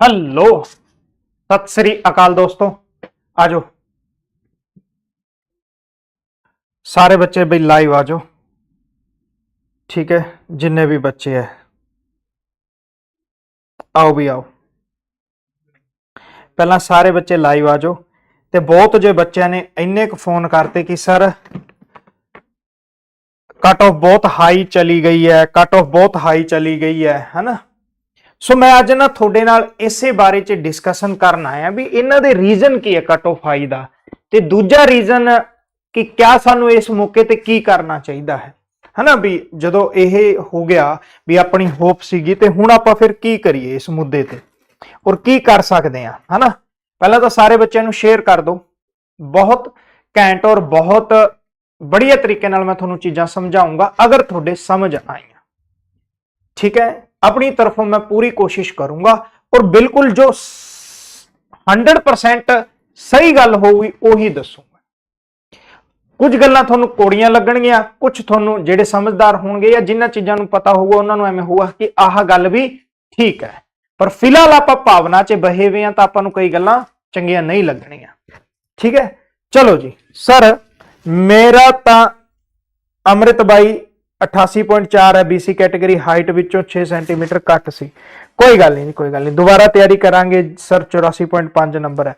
Hello, Sat Sri ਅਕਾਲ ਦੋਸਤੋ, ਆਜੋ। ਸਾਰੇ ਬੱਚੇ ਬਈ ਲਾਈਵ ਆਜੋ। ਠੀਕ ਹੈ, ਜਿੰਨੇ ਵੀ ਬੱਚੇ ਹੈ। ਆਓ ਵੀ ਆਓ। ਪਹਿਲਾਂ ਸਾਰੇ ਬੱਚੇ ਲਾਈਵ ਆਜੋ ਤੇ ਬਹੁਤ ਜੇ ਬੱਚਿਆਂ ਨੇ ਇੰਨੇ ਕੁ ਫੋਨ ਕਰਤੇ ਕਿ ਸਰ ਕਟ ਆਫ ਬਹੁਤ ਹਾਈ ਚਲੀ ਗਈ ਹੈ ਕਟ ਆਫ ਬਹੁਤ ਹਾਈ ਚਲੀ ਗਈ ਹੈ, ਹਨਾ? ਸੋ ਮੈਂ ਅੱਜ ਨਾ ਤੁਹਾਡੇ ਨਾਲ ਇਸੇ ਬਾਰੇ ਚ ਡਿਸਕਸ਼ਨ ਕਰਨ ਆਇਆ ਵੀ ਇਹਨਾਂ ਦੇ ਰੀਜ਼ਨ ਕੀ ਹੈ ਕੱਟ ਆਫ ਹਾਈ ਦਾ ਤੇ ਦੂਜਾ ਰੀਜ਼ਨ ਕਿ ਕਿਆ ਸਾਨੂੰ ਇਸ ਮੌਕੇ ਤੇ ਕੀ ਕਰਨਾ ਚਾਹੀਦਾ ਹੈ। ਹਨਾ ਵੀ ਜਦੋਂ ਇਹ ਹੋ ਗਿਆ ਵੀ ਆਪਣੀ ਹੋਪ ਸੀਗੀ ਤੇ ਹੁਣ ਆਪਾਂ ਫਿਰ ਕੀ ਕਰੀਏ ਇਸ ਮੁੱਦੇ ਤੇ? ਔਰ ਕੀ ਕਰ ਸਕਦੇ ਆ ਹਨਾ? ਪਹਿਲਾਂ ਤਾਂ ਸਾਰੇ ਬੱਚਿਆਂ ਨੂੰ ਸ਼ੇਅਰ ਕਰ ਦਿਓ। ਬਹੁਤ ਘੈਂਟ ਔਰ ਬਹੁਤ ਬੜੀਆ ਤਰੀਕੇ ਨਾਲ ਮੈਂ ਤੁਹਾਨੂੰ ਚੀਜ਼ਾਂ ਸਮਝਾਉਂਗਾ, ਅਗਰ ਤੁਹਾਡੇ ਸਮਝ ਆਈਆਂ। ਠੀਕ ਹੈ? ਆਪਣੀ ਤਰਫੋਂ ਮੈਂ ਪੂਰੀ ਕੋਸ਼ਿਸ਼ ਕਰੂੰਗਾ ਔਰ ਬਿਲਕੁਲ ਜੋ ਸ- 100% ਸਹੀ ਗੱਲ ਹੋਊਗੀ, ਉਹੀ ਦੱਸੂਗਾ। ਕੁਝ ਗੱਲਾਂ ਤੁਹਾਨੂੰ ਕੋੜੀਆਂ ਲੱਗਣਗੀਆਂ, ਕੁਝ ਤੁਹਾਨੂੰ ਜਿਹੜੇ ਸਮਝਦਾਰ ਹੋਣਗੇ ਜਾਂ ਜਿਨ੍ਹਾਂ ਚੀਜ਼ਾਂ ਨੂੰ ਪਤਾ ਹੋਊਗਾ, ਉਹਨਾਂ ਨੂੰ ਐਵੇਂ ਹੋਊਗਾ ਕਿ ਆਹ ਗੱਲ ਵੀ ਠੀਕ ਹੈ। ਪਰ ਫਿਲਹਾਲ ਆਪਾਂ ਭਾਵਨਾ 'ਚ ਬਹੇ ਹੋਏ ਆ ਤਾਂ ਆਪਾਂ ਨੂੰ ਕਈ ਗੱਲਾਂ ਚੰਗੀਆਂ ਨਹੀਂ ਲੱਗਣੀਆਂ। ਠੀਕ ਹੈ? ਚਲੋ ਜੀ, ਸਰ, ਮੇਰਾ ਤਾਂ ਅੰਮ੍ਰਿਤ ਬਾਈ 88.4 ਹੈ BC ਕੈਟਾਗਰੀ ਹਾਈਟ ਵਿੱਚੋਂ 6 ਸੈਂਟੀਮੀਟਰ ਘੱਟ ਸੀ। ਕੋਈ ਗੱਲ ਨਹੀਂ, ਕੋਈ ਗੱਲ ਨਹੀਂ। ਦੁਬਾਰਾ ਤਿਆਰੀ ਕਰਾਂਗੇ, ਸਰ 84.5 ਨੰਬਰ ਹੈ।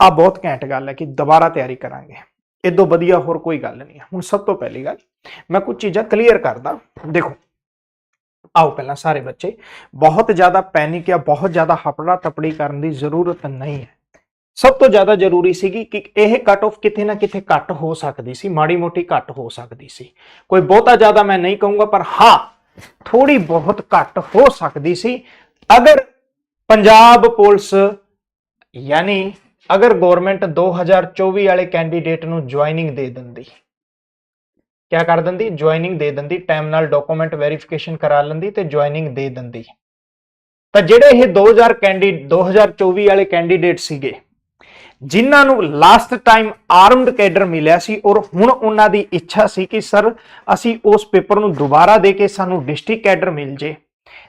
ਆ ਬਹੁਤ ਘੈਂਟ ਗੱਲ ਹੈ ਕਿ ਦੁਬਾਰਾ ਤਿਆਰੀ ਕਰਾਂਗੇ। ਇਦੋਂ ਵਧੀਆ ਹੋਰ ਕੋਈ ਗੱਲ ਨਹੀਂ ਹੈ। ਹੁਣ ਸਭ ਤੋਂ ਪਹਿਲੀ ਗੱਲ, ਮੈਂ ਕੁਝ ਚੀਜ਼ਾਂ ਕਲੀਅਰ ਕਰਦਾ। ਦੇਖੋ, ਆਓ ਪਹਿਲਾਂ ਸਾਰੇ ਬੱਚੇ, ਬਹੁਤ ਜ਼ਿਆਦਾ ਪੈਨਿਕ ਜਾਂ ਬਹੁਤ ਜ਼ਿਆਦਾ ਹਪੜਾ ਤਪੜੀ ਕਰਨ ਦੀ ਜ਼ਰੂਰਤ ਨਹੀਂ ਹੈ। ਸਭ ਤੋਂ ਜ਼ਿਆਦਾ ਜ਼ਰੂਰੀ ਸੀਗੀ ਕਿ ਇਹ ਕੱਟ ਆਫ ਕਿਤੇ ਨਾ ਕਿਤੇ ਘੱਟ ਹੋ ਸਕਦੀ ਸੀ, ਮਾੜੀ ਮੋਟੀ ਘੱਟ ਹੋ ਸਕਦੀ ਸੀ। ਕੋਈ ਬਹੁਤਾ ਜ਼ਿਆਦਾ ਮੈਂ ਨਹੀਂ ਕਹੂੰਗਾ, ਪਰ ਹਾਂ ਥੋੜੀ ਬਹੁਤ ਘੱਟ ਹੋ ਸਕਦੀ ਸੀ। ਅਗਰ ਪੰਜਾਬ ਪੁਲਿਸ, ਯਾਨੀ ਅਗਰ ਗਵਰਨਮੈਂਟ 2024 ਵਾਲੇ ਕੈਂਡੀਡੇਟ ਨੂੰ ਜੁਆਇਨਿੰਗ ਦੇ ਦਿੰਦੀ, ਕਿਆ ਕਰ ਦਿੰਦੀ? ਜੁਆਇਨਿੰਗ ਦੇ ਦਿੰਦੀ ਟਾਈਮ ਨਾਲ ਡਾਕੂਮੈਂਟ ਵੈਰੀਫਿਕੇਸ਼ਨ ਕਰਾ ਲੈਂਦੀ ਤੇ ਜੁਆਇਨਿੰਗ ਦੇ ਦਿੰਦੀ। ਤਾਂ ਜਿਹੜੇ ਇਹ 2000 ਕੈਂਡੀ 2024 ਵਾਲੇ ਕੈਂਡੀਡੇਟ ਸੀਗੇ ਜਿਨ੍ਹਾਂ ਨੂੰ ਲਾਸਟ ਟਾਈਮ ਆਰਮਡ ਕੈਡਰ ਮਿਲਿਆ ਸੀ ਔਰ ਹੁਣ ਉਹਨਾਂ ਦੀ ਇੱਛਾ ਸੀ ਕਿ ਸਰ ਅਸੀਂ ਉਸ ਪੇਪਰ ਨੂੰ ਦੁਬਾਰਾ ਦੇ ਕੇ ਸਾਨੂੰ ਡਿਸਟ੍ਰਿਕਟ ਕੈਡਰ ਮਿਲ ਜੇ।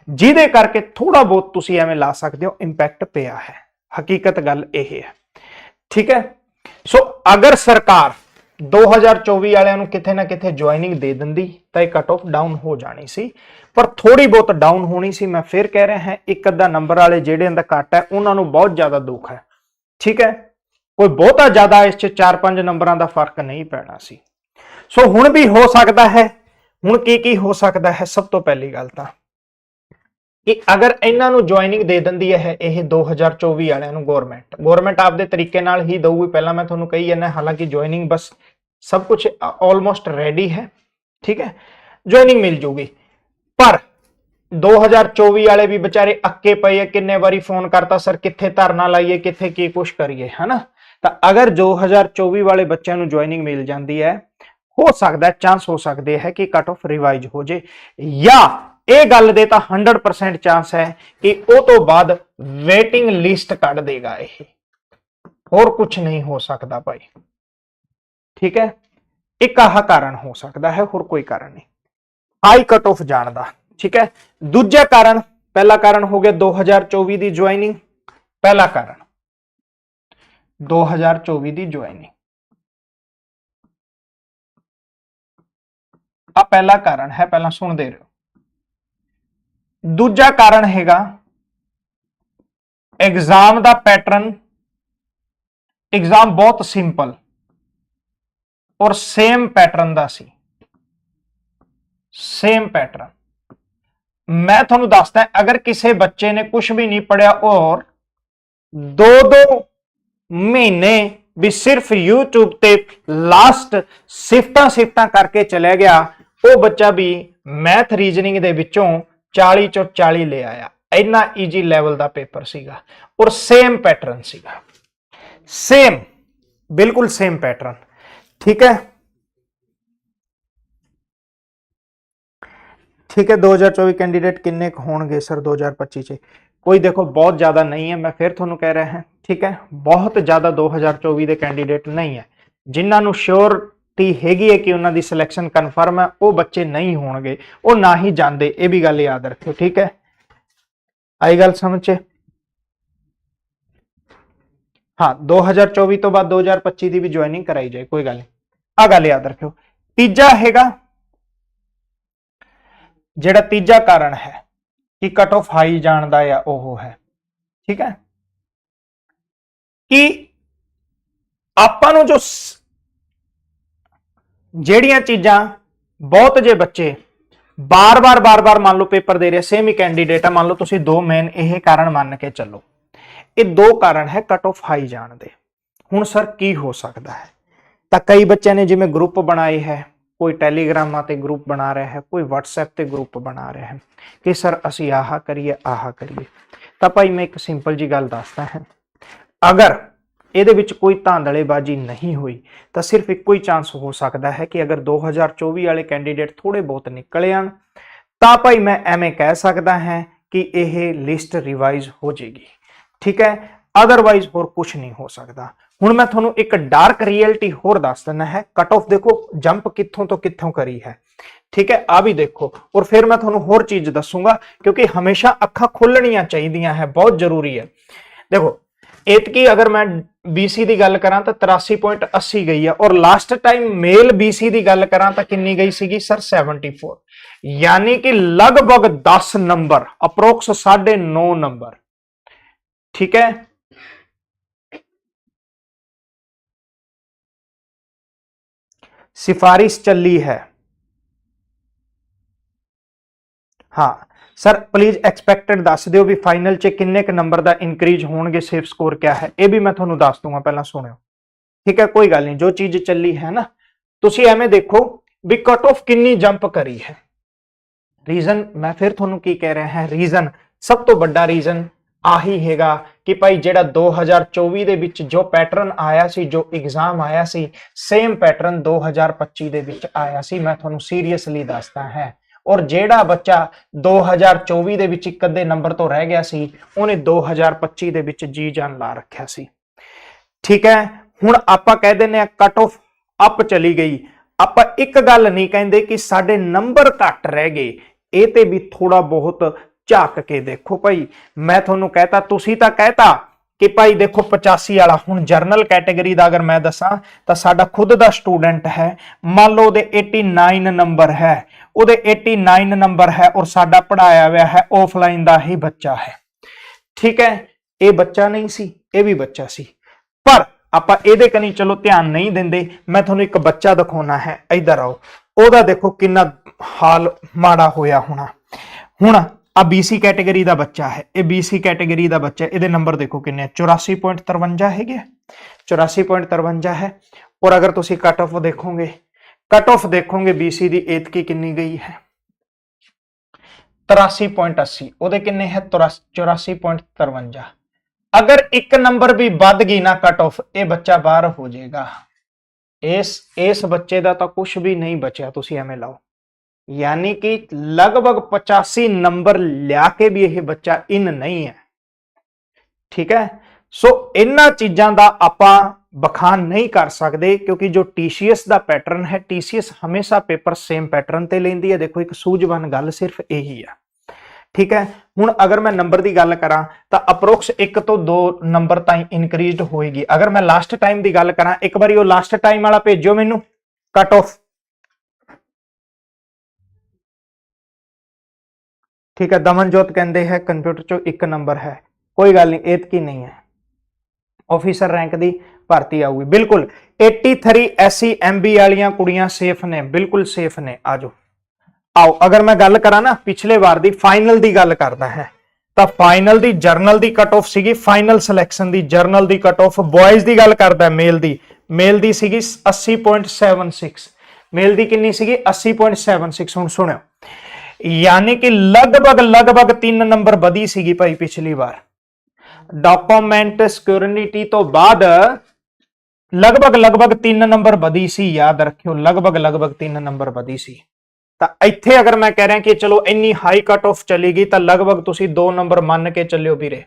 ਜਿਹਦੇ ਕਰਕੇ ਥੋੜਾ ਬਹੁਤ ਤੁਸੀਂ ਐਵੇਂ ਲਾ ਸਕਦੇ ਹੋ ਇੰਪੈਕਟ ਪਿਆ ਹੈ। ਹਕੀਕਤ ਗੱਲ ਇਹ ਹੈ। ਠੀਕ ਹੈ? ਸੋ ਅਗਰ ਸਰਕਾਰ 2024 ਵਾਲਿਆਂ ਨੂੰ ਕਿਤੇ ਨਾ ਕਿਤੇ ਜੁਆਇਨਿੰਗ ਦੇ ਦਿੰਦੀ, ਤਾਂ ਇਹ ਕਟ ਆਫ ਡਾਊਨ ਹੋ ਜਾਣੀ ਸੀ। ਪਰ ਥੋੜੀ ਬਹੁਤ ਡਾਊਨ ਹੋਣੀ ਸੀ, ਮੈਂ ਫਿਰ ਕਹਿ ਰਿਹਾ ਹਾਂ, ਇੱਕ ਅੱਧਾ ਨੰਬਰ ਵਾਲੇ ਜਿਹੜੇ ਅੰਦਰ ਘੱਟ ਹੈ, ਉਹਨਾਂ ਨੂੰ ਬਹੁਤ ਜ਼ਿਆਦਾ ਦੁੱਖ ਹੈ। ਠੀਕ ਹੈ? ਕੋਈ ਬਹੁਤਾ ਜ਼ਿਆਦਾ ਇਸ 'ਚ 4-5 ਨੰਬਰਾਂ ਦਾ ਫ਼ਰਕ ਨਹੀਂ ਪੈਣਾ ਸੀ। ਸੋ ਹੁਣ ਵੀ ਹੋ ਸਕਦਾ ਹੈ, ਹੁਣ ਕੀ ਕੀ ਹੋ ਸਕਦਾ ਹੈ ਸਭ ਤੋਂ ਪਹਿਲੀ ਗੱਲ ਤਾਂ ਕਿ ਅਗਰ ਇਹਨਾਂ ਨੂੰ ਜੁਆਇਨਿੰਗ ਦੇ ਦਿੰਦੀ ਹੈ ਇਹ 2024 ਵਾਲਿਆਂ ਨੂੰ ਗਵਰਨਮੈਂਟ ਗਵਰਨਮੈਂਟ ਆਪਦੇ ਤਰੀਕੇ ਨਾਲ ਹੀ ਦਊਗੀ ਪਹਿਲਾਂ ਮੈਂ ਤੁਹਾਨੂੰ ਕਹੀ ਜਾਂਦਾ, ਹਾਲਾਂਕਿ ਜੁਆਇਨਿੰਗ ਬਸ ਸਭ ਕੁਝ ਆਲਮੋਸਟ ਰੈਡੀ ਹੈ, ਠੀਕ ਹੈ ਜੁਆਇਨਿੰਗ ਮਿਲ ਜੂਗੀ। ਪਰ 2024 ਵਾਲੇ ਵੀ ਵਿਚਾਰੇ ਅੱਕੇ ਪਏ ਆ, ਕਿੰਨੇ ਵਾਰੀ ਫੋਨ ਕਰਤਾ, ਸਰ ਕਿੱਥੇ ਧਰਨਾ ਲਾਈਏ, ਕਿੱਥੇ ਕੀ ਕੁਛ ਕਰੀਏ, ਹਨਾ? ਤਾਂ ਅਗਰ 2024 ਵਾਲੇ ਬੱਚਿਆਂ ਨੂੰ ਜੁਆਇਨਿੰਗ ਮਿਲ ਜਾਂਦੀ ਹੈ, ਹੋ ਸਕਦਾ ਚਾਂਸ ਹੋ ਸਕਦੇ ਹੈ ਕਿ ਕਟ ਆਫ ਰਿਵਾਈਜ਼ ਹੋ ਜੇ। ਜਾਂ ਇਹ ਗੱਲ ਦੇ ਤਾਂ 100% ਚਾਂਸ ਹੈ ਕਿ ਉਹ ਤੋਂ ਬਾਅਦ ਵੇਟਿੰਗ ਲਿਸਟ ਕੱਢ ਦੇਗਾ ਇਹ। ਹੋਰ ਕੁਝ ਨਹੀਂ ਹੋ ਸਕਦਾ ਭਾਈ। ਠੀਕ ਹੈ? ਇੱਕ ਆਹ ਕਾਰਨ ਹੋ ਸਕਦਾ ਹੈ, ਹੋਰ ਕੋਈ ਕਾਰਨ ਨਹੀਂ। ਹਾਈ ਕਟ ਆਫ ਜਾਣ ਦਾ, ਠੀਕ ਹੈ? ਦੂਜਾ ਕਾਰਨ, ਪਹਿਲਾ ਕਾਰਨ ਹੋ ਗਿਆ 2024 ਦੀ ਜੁਆਇਨਿੰਗ ਪਹਿਲਾ ਕਾਰਨ। 2024 ਦੀ ਜੁਆਇਨਿੰਗ। ਆ ਪਹਿਲਾ ਕਾਰਨ ਹੈ, ਪਹਿਲਾਂ ਸੁਣਦੇ ਰਹੋ। ਦੂਜਾ ਕਾਰਨ ਹੈਗਾ ਐਗਜ਼ਾਮ ਦਾ ਪੈਟਰਨ ਐਗਜ਼ਾਮ ਬਹੁਤ ਸਿੰਪਲ ਔਰ ਸੇਮ ਪੈਟਰਨ ਦਾ ਸੀ। ਸੇਮ ਪੈਟਰਨ ਮੈਂ ਤੁਹਾਨੂੰ ਦੱਸਦਾ, ਅਗਰ ਕਿਸੇ ਬੱਚੇ ਨੇ ਕੁਝ ਵੀ ਨਹੀਂ ਪੜਿਆ ਔਰ ਦੋ ਦੋ ਮਹੀਨੇ ਵੀ ਸਿਰਫ YouTube ਤੇ ਲਾਸਟ ਸਿਫਤਾਂ ਸਿਫਤਾਂ ਕਰਕੇ ਚਲੇ ਗਿਆ, ਉਹ ਬੱਚਾ ਵੀ ਮੈਥ ਰੀਜ਼ਨਿੰਗ ਦੇ ਵਿੱਚੋਂ 40 ਚੋਂ 40 ਲੈ ਆਇਆ। ਇੰਨਾ ਈਜੀ ਲੈਵਲ ਦਾ ਪੇਪਰ ਸੀਗਾ ਔਰ ਸੇਮ ਪੈਟਰਨ ਸੀਗਾ। ਸੇਮ ਬਿਲਕੁਲ ਸੇਮ ਪੈਟਰਨ ਠੀਕ ਹੈ? ਠੀਕ ਹੈ 2024 ਕੈਂਡੀਡੇਟ ਕਿੰਨੇ ਕੁ ਹੋਣਗੇ ਸਰ 2025 ਚ? ਕੋਈ ਦੇਖੋ ਬਹੁਤ ਜ਼ਿਆਦਾ ਨਹੀਂ ਹੈ ਮੈਂ ਫਿਰ ਤੁਹਾਨੂੰ ਕਹਿ ਰਿਹਾ ਹਾਂ ਠੀਕ ਹੈ ਬਹੁਤ ਜ਼ਿਆਦਾ 2024 ਦੇ ਕੈਂਡੀਡੇਟ ਨਹੀਂ ਹੈ ਜਿਨ੍ਹਾਂ ਨੂੰ ਸ਼ੋਰਟੀ ਹੈਗੀ ਹੈ ਕਿ ਉਹਨਾਂ ਦੀ ਸਿਲੈਕਸ਼ਨ ਕਨਫਰਮ ਹੈ ਉਹ ਬੱਚੇ ਨਹੀਂ ਹੋਣਗੇ ਉਹ ਨਾ ਹੀ ਜਾਂਦੇ ਇਹ ਵੀ ਗੱਲ ਯਾਦ ਰੱਖਿਓ ਠੀਕ ਹੈ ਆਈ ਗੱਲ ਸਮਝ 'ਚ ਹਾਂ 2024 ਤੋਂ ਬਾਅਦ 2025 ਦੀ ਵੀ ਜੁਆਇਨਿੰਗ ਕਰਾਈ ਜਾਏ ਕੋਈ ਗੱਲ ਨਹੀਂ ਆ ਗੱਲ ਯਾਦ ਰੱਖਿਓ ਤੀਜਾ ਹੈਗਾ ਜਿਹੜਾ ਤੀਜਾ ਕਾਰਨ ਹੈ ਕਿ ਕਟ ਆਫ ਹਾਈ ਜਾਣ ਦਾ ਆ, ਉਹ ਹੈ। ਠੀਕ ਹੈ? ਕਿ ਆਪਾਂ ਨੂੰ ਜੋ ਜਿਹੜੀਆਂ ਚੀਜ਼ਾਂ ਬਹੁਤ ਜੇ ਬੱਚੇ ਬਾਰ-ਬਾਰ ਬਾਰ-ਬਾਰ ਮੰਨ ਲਓ ਪੇਪਰ ਦੇ ਰਹੇ ਸੇਮ ਹੀ ਕੈਂਡੀਡੇਟ ਆ, ਮੰਨ ਲਓ ਤੁਸੀਂ ਦੋ ਮੇਨ ਇਹ ਕਾਰਨ ਮੰਨ ਕੇ ਚੱਲੋ। ਇਹ ਦੋ ਕਾਰਨ ਹੈ ਕਟ ਆਫ ਹਾਈ ਜਾਣ ਦੇ। ਹੁਣ ਸਰ ਕੀ ਹੋ ਸਕਦਾ ਹੈ? ਤਾਂ ਕਈ ਬੱਚਿਆਂ ਨੇ ਜਿਵੇਂ ਗਰੁੱਪ ਬਣਾਏ ਹੈ ਕੋਈ ਟੈਲੀਗ੍ਰਾਮਾਂ ਤੇ ਗਰੁੱਪ ਬਣਾ ਰਿਹਾ ਹੈ, ਕੋਈ WhatsApp ਤੇ ਗਰੁੱਪ ਬਣਾ ਰਿਹਾ ਹੈ ਕਿ ਸਰ ਅਸੀਂ ਆਹ ਕਰੀਏ ਆਹ ਕਰੀਏ। ਤਾਂ ਭਾਈ ਮੈਂ ਇੱਕ ਸਿੰਪਲ ਜੀ ਗੱਲ ਦੱਸਦਾ ਹਾਂ। ਅਗਰ ਇਹਦੇ ਵਿੱਚ ਕੋਈ ਧਾਂਦਲੇਬਾਜ਼ੀ ਨਹੀਂ ਹੋਈ, ਤਾਂ ਸਿਰਫ ਇੱਕੋ ਹੀ ਚਾਂਸ ਹੋ ਸਕਦਾ ਹੈ ਕਿ ਅਗਰ 2024 ਵਾਲੇ ਕੈਂਡੀਡੇਟ ਥੋੜੇ ਬਹੁਤ ਨਿਕਲੇ ਆਣ ਤਾਂ ਭਾਈ ਮੈਂ ਐਵੇਂ ਕਹਿ ਸਕਦਾ ਹਾਂ ਕਿ ਇਹ ਲਿਸਟ ਰਿਵਾਈਜ਼ ਹੋ ਜਾਏਗੀ। ਠੀਕ ਹੈ? ਅਦਰਵਾਈਜ਼ ਹੋਰ ਕੁਝ ਨਹੀਂ ਹੋ ਸਕਦਾ। ਹੁਣ ਮੈਂ ਤੁਹਾਨੂੰ ਇੱਕ ਡਾਰਕ ਰਿਐਲਿਟੀ ਹੋਰ ਦੱਸ ਦਿੰਦਾ ਹੈ। ਕਟ ਆਫ ਦੇਖੋ ਜੰਪ ਕਿੱਥੋਂ ਤੋਂ ਕਿੱਥੋਂ ਕਰੀ ਹੈ। ਠੀਕ ਹੈ ਆ ਵੀ ਦੇਖੋ। ਔਰ ਫਿਰ ਮੈਂ ਤੁਹਾਨੂੰ ਹੋਰ ਚੀਜ਼ ਦੱਸੂਗਾ, ਕਿਉਂਕਿ ਹਮੇਸ਼ਾ ਅੱਖਾਂ ਖੋਲਣੀਆਂ ਚਾਹੀਦੀਆਂ ਹੈ, ਬਹੁਤ ਜ਼ਰੂਰੀ ਹੈ। ਦੇਖੋ, ਇਤਕੀ ਅਗਰ ਮੈਂ BC ਦੀ ਗੱਲ ਕਰਾਂ ਤਾਂ 83.80 ਗਈ ਹੈ। ਔਰ ਲਾਸਟ ਟਾਈਮ ਮੇਲ BC ਦੀ ਗੱਲ ਕਰਾਂ ਤਾਂ ਕਿੰਨੀ ਗਈ ਸੀਗੀ? ਸਰ 74 ਯਾਨੀ ਕਿ ਲਗਭਗ 10 ਨੰਬਰ ਅਪਰੋਕਸ 9.5 ਨੰਬਰ ਠੀਕ ਹੈ ਸਿਫਾਰਿਸ਼ ਚੱਲੀ ਹੈ ਹਾਂ ਸਰ ਪਲੀਜ਼ ਐਕਸਪੈਕਟਡ ਦੱਸ ਦਿਓ ਵੀ ਫਾਈਨਲ 'ਚ ਕਿੰਨੇ ਕ ਨੰਬਰ ਦਾ ਇਨਕਰੀਜ਼ ਹੋਣਗੇ ਸੇਫ ਸਕੋਰ ਕਿਆ ਹੈ ਇਹ ਵੀ ਮੈਂ ਤੁਹਾਨੂੰ ਦੱਸ ਦੂੰਗਾ ਪਹਿਲਾਂ ਸੁਣਿਓ ਠੀਕ ਹੈ ਕੋਈ ਗੱਲ ਨਹੀਂ ਜੋ ਚੀਜ਼ ਚੱਲੀ ਹੈ ਨਾ ਤੁਸੀਂ ਐਵੇਂ ਦੇਖੋ ਵੀ ਕਟ ਆਫ ਕਿੰਨੀ ਜੰਪ ਕਰੀ ਹੈ ਰੀਜ਼ਨ ਮੈਂ ਫਿਰ ਤੁਹਾਨੂੰ ਕੀ ਕਹਿ ਰਿਹਾ ਹਾਂ ਰੀਜ਼ਨ ਸਭ ਤੋਂ ਵੱਡਾ ਰੀਜ਼ਨ ਆਹੀ ਹੈਗਾ ਕਿ ਭਾਈ ਜਿਹੜਾ 2024 ਦੇ ਵਿੱਚ ਜੋ ਪੈਟਰਨ ਆਇਆ ਸੀ, ਜੋ ਐਗਜ਼ਾਮ ਆਇਆ ਸੀ ਸੇਮ ਪੈਟਰਨ 2025 ਦੇ ਵਿੱਚ ਆਇਆ ਸੀ, ਮੈਂ ਤੁਹਾਨੂੰ ਸੀਰੀਅਸਲੀ ਦੱਸਦਾ ਹੈ। ਔਰ ਜਿਹੜਾ ਬੱਚਾ 2024 ਦੇ ਵਿੱਚ ਇੱਕ ਅੱਧੇ ਨੰਬਰ ਤੋਂ ਰਹਿ ਗਿਆ ਸੀ, ਉਹਨੇ 2025 ਦੇ ਵਿੱਚ ਜੀ ਜਾਨ ਲਾ ਰੱਖਿਆ ਸੀ। ਠੀਕ ਹੈ? ਹੁਣ ਆਪਾਂ ਕਹਿ ਦਿੰਨੇ ਆ ਕਟ ਆਫ ਅਪ ਚਲੀ ਗਈ। ਆਪਾਂ ਇੱਕ ਗੱਲ ਨਹੀਂ ਕਹਿੰਦੇ ਕਿ ਸਾਡੇ ਨੰਬਰ ਘੱਟ ਰਹਿ ਗਏ। ਇਹ ਤੇ ਵੀ ਥੋੜਾ ਬਹੁਤ ਝਾਕ ਕੇ ਦੇਖੋ ਭਾਈ। ਮੈਂ ਤੁਹਾਨੂੰ ਕਹਤਾ, ਤੁਸੀਂ ਤਾਂ ਕਹਿਤਾ ਕਿ ਭਾਈ ਦੇਖੋ 85 ਵਾਲਾ, ਹੁਣ ਜਰਨਲ ਕੈਟਾਗਰੀ ਦਾ ਅਗਰ ਮੈਂ ਦੱਸਾਂ, ਤਾਂ ਸਾਡਾ ਖੁਦ ਦਾ ਸਟੂਡੈਂਟ ਹੈ। ਮੰਨ ਲਓ ਉਹਦੇ 89 ਨੰਬਰ ਹੈ, ਉਹਦੇ 89 ਨੰਬਰ ਹੈ ਔਰ ਸਾਡਾ ਪੜਾਇਆ ਹੋਇਆ ਹੈ ਆਫਲਾਈਨ ਦਾ ਹੀ ਬੱਚਾ ਹੈ। ਠੀਕ ਹੈ, ਇਹ ਬੱਚਾ ਨਹੀਂ ਸੀ, ਇਹ ਵੀ ਬੱਚਾ ਸੀ। ਪਰ ਆਪਾਂ ਇਹਦੇ ਕਨੀ ਚਲੋ ਧਿਆਨ ਨਹੀਂ ਦਿੰਦੇ, ਮੈਂ ਤੁਹਾਨੂੰ ਇੱਕ ਬੱਚਾ ਦਿਖਾਉਣਾ ਹੈ, ਇੱਧਰ ਆਓ। ਉਹਦਾ ਦੇਖੋ ਕਿੰਨਾ ਹਾਲ ਮਾੜਾ ਹੋਇਆ ਹੋਣਾ। ਹੁਣ ਆ BC ਕੈਟਾਗਰੀ ਦਾ ਬੱਚਾ ਹੈ ਇਹ BC ਕੈਟਾਗਰੀ ਦਾ ਬੱਚਾ ਹੈ, ਇਹਦੇ ਨੰਬਰ ਦੇਖੋ ਕਿੰਨੇ ਆ, 84.53 ਹੈਗੇ ਆ। 84.53 ਹੈ ਔਰ ਅਗਰ ਤੁਸੀਂ ਕੱਟ ਆਫ ਦੇਖੋਗੇ ਕੱਟ ਆਫ ਦੇਖੋਗੇ BC ਦੀ ਏਤਕੀ ਕਿੰਨੀ ਗਈ ਹੈ 83.80 ਉਹਦੇ ਕਿੰਨੇ ਹੈ 84.53 ਅਗਰ ਇੱਕ ਨੰਬਰ ਵੀ ਵੱਧ ਗਈ ਨਾ ਕੱਟ ਆਫ ਇਹ ਬੱਚਾ ਬਾਹਰ ਹੋ ਜਾਏਗਾ ਇਸ ਇਸ ਬੱਚੇ ਦਾ ਤਾਂ ਕੁਝ ਵੀ ਨਹੀਂ ਬਚਿਆ ਤੁਸੀਂ ਐਵੇਂ ਲਾਓ ਯਾਨੀ ਕਿ ਲਗਭਗ 85 ਨੰਬਰ ਲਿਆ ਕੇ ਵੀ ਇਹ ਬੱਚਾ ਇਨ ਨਹੀਂ ਹੈ। ਠੀਕ ਹੈ? ਸੋ ਇਹਨਾਂ ਚੀਜ਼ਾਂ ਦਾ ਆਪਾਂ ਬਖਾਨ ਨਹੀਂ ਕਰ ਸਕਦੇ ਕਿਉਂਕਿ ਜੋ TCS ਦਾ ਪੈਟਰਨ ਹੈ TCS ਹਮੇਸ਼ਾ ਪੇਪਰ ਸੇਮ ਪੈਟਰਨ ਤੇ ਲੈਂਦੀ ਹੈ। ਦੇਖੋ, ਇੱਕ ਸੂਝਵਾਨ ਗੱਲ ਸਿਰਫ ਇਹੀ ਆ। ਠੀਕ ਹੈ? ਹੁਣ ਅਗਰ ਮੈਂ ਨੰਬਰ ਦੀ ਗੱਲ ਕਰਾਂ, ਤਾਂ ਅਪਰੋਕਸ 1 ਤੋਂ 2 ਨੰਬਰ ਤਾਈਂ ਇਨਕਰੀਜ਼ਡ ਹੋਏਗੀ। ਅਗਰ ਮੈਂ ਲਾਸਟ ਟਾਈਮ ਦੀ ਗੱਲ ਕਰਾਂ, ਇੱਕ ਵਾਰੀ ਉਹ ਲਾਸਟ ਟਾਈਮ ਵਾਲਾ ਭੇਜੋ ਮੈਨੂੰ। ਕਟ ਆਫ ਠੀਕ ਹੈ, ਦਮਨਜੋਤ ਕਹਿੰਦੇ ਹੈ ਕੰਪਿਊਟਰ ਚੋਂ ਇੱਕ ਨੰਬਰ ਹੈ। ਕੋਈ ਗੱਲ ਨਹੀਂ ਇਤਕੀ ਨਹੀਂ ਹੈ। ਆਫੀਸਰ ਰੈਂਕ ਦੀ ਭਰਤੀ ਆਊਗੀ। ਬਿਲਕੁਲ 83 ਐਸਸੀ ਐਮਬੀ ਵਾਲੀਆਂ ਕੁੜੀਆਂ ਸੇਫ ਨੇ, ਬਿਲਕੁਲ ਸੇਫ ਨੇ। ਆਜੋ। ਆਓ, ਅਗਰ ਮੈਂ ਗੱਲ ਕਰਾਂ ਨਾ, ਪਿਛਲੇ ਵਾਰ ਦੀ ਫਾਈਨਲ ਦੀ ਗੱਲ ਕਰਦਾ ਹੈ, ਤਾਂ ਫਾਈਨਲ ਦੀ ਜਰਨਲ ਦੀ ਕਟ ਆਫ ਸੀਗੀ ਫਾਈਨਲ ਸਿਲੈਕਸ਼ਨ ਦੀ ਜਰਨਲ ਦੀ ਕਟ ਆਫ ਬॉयਜ਼ ਦੀ ਗੱਲ ਕਰਦਾ ਮੇਲ ਦੀ। ਮੇਲ ਦੀ ਸੀਗੀ 80.76 ਮੇਲ ਦੀ ਕਿੰਨੀ ਸੀਗੀ? 80.76 ਹੁਣ ਸੁਣਿਓ। ਯਾਨੀ ਕਿ ਲਗਭਗ ਲਗਭਗ 3 ਨੰਬਰ ਵਧੀ ਸੀਗੀ ਭਾਈ ਪਿਛਲੀ ਵਾਰ ਡਾਕੂਮੈਂਟ ਸਿਕਿਉਰਿਟੀ ਤੋਂ ਬਾਅਦ ਲਗਭਗ ਲਗਭਗ 3 ਨੰਬਰ ਵਧੀ ਸੀ ਯਾਦ ਰੱਖਿਓ ਲਗਭਗ ਲਗਭਗ 3 ਨੰਬਰ ਵਧੀ ਸੀ ਤਾਂ ਇੱਥੇ ਅਗਰ ਮੈਂ ਕਹਿ ਰਿਹਾ ਕਿ ਚਲੋ ਇੰਨੀ ਹਾਈ ਕਟ ਆਫ ਚਲੀ ਗਈ ਤਾਂ ਲਗਭਗ ਤੁਸੀਂ 2 ਨੰਬਰ ਮੰਨ ਕੇ ਚੱਲਿਓ ਵੀਰੇ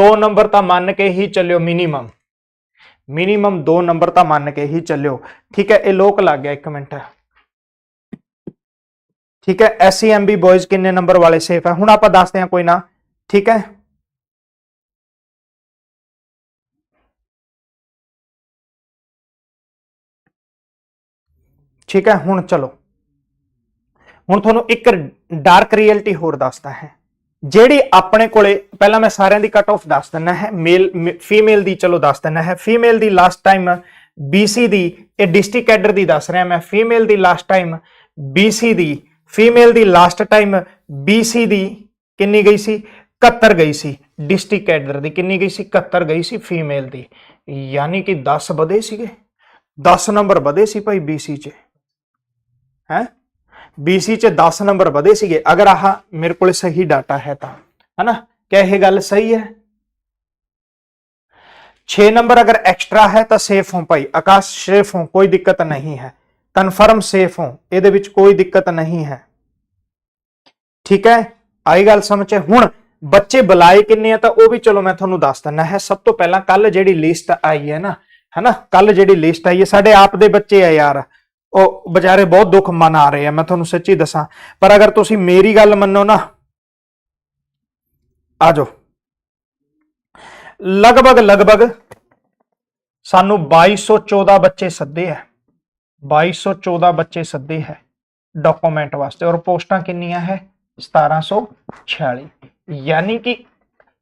2 ਨੰਬਰ ਤਾਂ ਮੰਨ ਕੇ ਹੀ ਚੱਲਿਓ ਮਿਨੀਮਮ ਮਿਨੀਮਮ 2 ਨੰਬਰ ਤਾਂ ਮੰਨ ਕੇ ਹੀ ਚੱਲਿਓ ਠੀਕ ਹੈ ਇਹ ਲੋਕ ਲੱਗ ਗਿਆ 1 ਮਿੰਟ ਠੀਕ ਹੈ S C M B boys ਕਿੰਨੇ ਨੰਬਰ ਵਾਲੇ ਸੇਫ ਹੈ? ਹੁਣ ਆਪਾਂ ਦੱਸਦੇ ਹਾਂ ਕੋਈ ਨਾ, ਠੀਕ ਹੈ? ਠੀਕ ਹੈ, ਹੁਣ ਚਲੋ। ਹੁਣ ਤੁਹਾਨੂੰ ਇੱਕ ਡਾਰਕ ਰੀਅਲਟੀ ਹੋਰ ਦੱਸਦਾ ਹੈ, ਜਿਹੜੀ ਆਪਣੇ ਕੋਲੇ, ਪਹਿਲਾਂ ਮੈਂ ਸਾਰਿਆਂ ਦੀ ਕੱਟ ਆਫ ਦੱਸ ਦਿੰਨਾ ਹੈ ਮੇਲ ਫੀਮੇਲ ਦੀ ਚਲੋ ਦੱਸ ਦਿੰਨਾ ਹੈ। ਫੀਮੇਲ ਦੀ ਲਾਸਟ ਟਾਈਮ BC ਦੀ, ਇਹ ਡਿਸਟ੍ਰਿਕਟ ਐਡਰ ਦੀ ਦੱਸ ਰਿਹਾ ਮੈਂ। ਫੀਮੇਲ ਦੀ ਲਾਸਟ ਟਾਈਮ BC ਦੀ ਫੀਮੇਲ ਦੀ ਲਾਸਟ ਟਾਈਮ BC ਦੀ ਕਿੰਨੀ ਗਈ ਸੀ? 71 ਗਈ ਸੀ। ਡਿਸਟ੍ਰਿਕਟ ਕੈਡਰ ਦੀ ਕਿੰਨੀ ਗਈ ਸੀ? 71 ਗਈ ਸੀ ਫੀਮੇਲ ਦੀ। ਯਾਨੀ ਕਿ 10 ਵਧੇ ਸੀਗੇ। 10 ਨੰਬਰ ਵਧੇ ਸੀ ਭਾਈ BC ਚ। ਹੈ? BC ਚ 10 ਨੰਬਰ ਵਧੇ ਸੀਗੇ। ਅਗਰ ਆਹ ਮੇਰੇ ਕੋਲ ਸਹੀ ਡਾਟਾ ਹੈ ਤਾਂ। ਹਨਾ? ਕਿ ਇਹ ਗੱਲ ਸਹੀ ਹੈ? 6 ਨੰਬਰ ਅਗਰ ਐਕਸਟਰਾ ਹੈ ਤਾਂ ਸੇਫ ਹੋ ਭਾਈ। ਆਕਾਸ਼ ਸੇਫ ਹੋ, ਕੋਈ ਦਿੱਕਤ ਨਹੀਂ ਹੈ। ਕਨਫਰਮ ਸੇਫ ਹੋ। ਇਹਦੇ ਵਿੱਚ ਕੋਈ ਦਿੱਕਤ ਨਹੀਂ ਹੈ। ਠੀਕ ਹੈ? ਆਈ ਗੱਲ ਸਮਝ ਚ ਹੁਣ ਬੱਚੇ ਬੁਲਾਏ ਕਿੰਨੇ ਆ ਤਾਂ ਉਹ ਵੀ ਚਲੋ ਮੈਂ ਤੁਹਾਨੂੰ ਦੱਸ ਦਿੰਦਾ ਹੈ। ਸਭ ਤੋਂ ਪਹਿਲਾਂ ਕੱਲ ਜਿਹੜੀ ਲਿਸਟ ਆਈ ਹੈ ਨਾ, ਹਨਾ? ਕੱਲ ਜਿਹੜੀ ਲਿਸਟ ਆਈ ਹੈ, ਸਾਡੇ ਆਪ ਦੇ ਬੱਚੇ ਆ ਯਾਰ। ਉਹ ਵਿਚਾਰੇ ਬਹੁਤ ਦੁੱਖ ਮਨਾ ਰਹੇ ਆ, ਮੈਂ ਤੁਹਾਨੂੰ ਸੱਚੀ ਦੱਸਾਂ। ਪਰ ਅਗਰ ਤੁਸੀਂ ਮੇਰੀ ਗੱਲ ਮੰਨੋ ਨਾ, ਆ ਜਾਓ। ਲਗਭਗ ਲਗਭਗ ਸਾਨੂੰ 2214 ਬੱਚੇ ਸੱਦੇ ਆ। 2214 ਬੱਚੇ ਸੱਦੇ ਹੈ ਡਾਕੂਮੈਂਟ ਵਾਸਤੇ ਔਰ ਪੋਸਟਾਂ ਕਿੰਨੀਆਂ ਹੈ? 1746 ਯਾਨੀ ਕਿ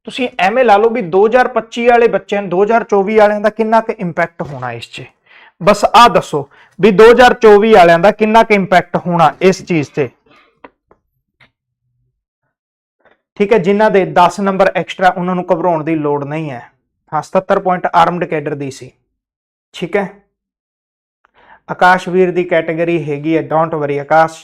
ਤੁਸੀਂ ਐਵੇਂ ਲਾ ਲਓ ਵੀ 2025 ਵਾਲੇ ਬੱਚਿਆਂ ਨੂੰ 2024 ਵਾਲਿਆਂ ਦਾ ਕਿੰਨਾ ਕੁ ਇੰਪੈਕਟ ਹੋਣਾ ਇਸ 'ਚ? ਬਸ ਆ ਦੱਸੋ ਵੀ 2024 ਵਾਲਿਆਂ ਦਾ ਕਿੰਨਾ ਕੁ ਇੰਪੈਕਟ ਹੋਣਾ ਇਸ ਚੀਜ਼ ਤੇ? ਠੀਕ ਹੈ, ਜਿਨ੍ਹਾਂ ਦੇ 10 ਨੰਬਰ ਐਕਸਟਰਾ ਉਹਨਾਂ ਨੂੰ ਘਬਰਾਉਣ ਦੀ ਲੋੜ ਨਹੀਂ ਹੈ। ਹਾਂ 77 ਪੁਆਇੰਟ ਆਰਮਡ ਕੈਡਰ ਦੀ ਸੀ। ਠੀਕ ਹੈ? ਆਕਾਸ਼ ਵੀਰ ਦੀ ਕੈਟਾਗਰੀ ਹੈਗੀ ਹੈ ਡੋਂਟ ਵਰੀ ਆਕਾਸ਼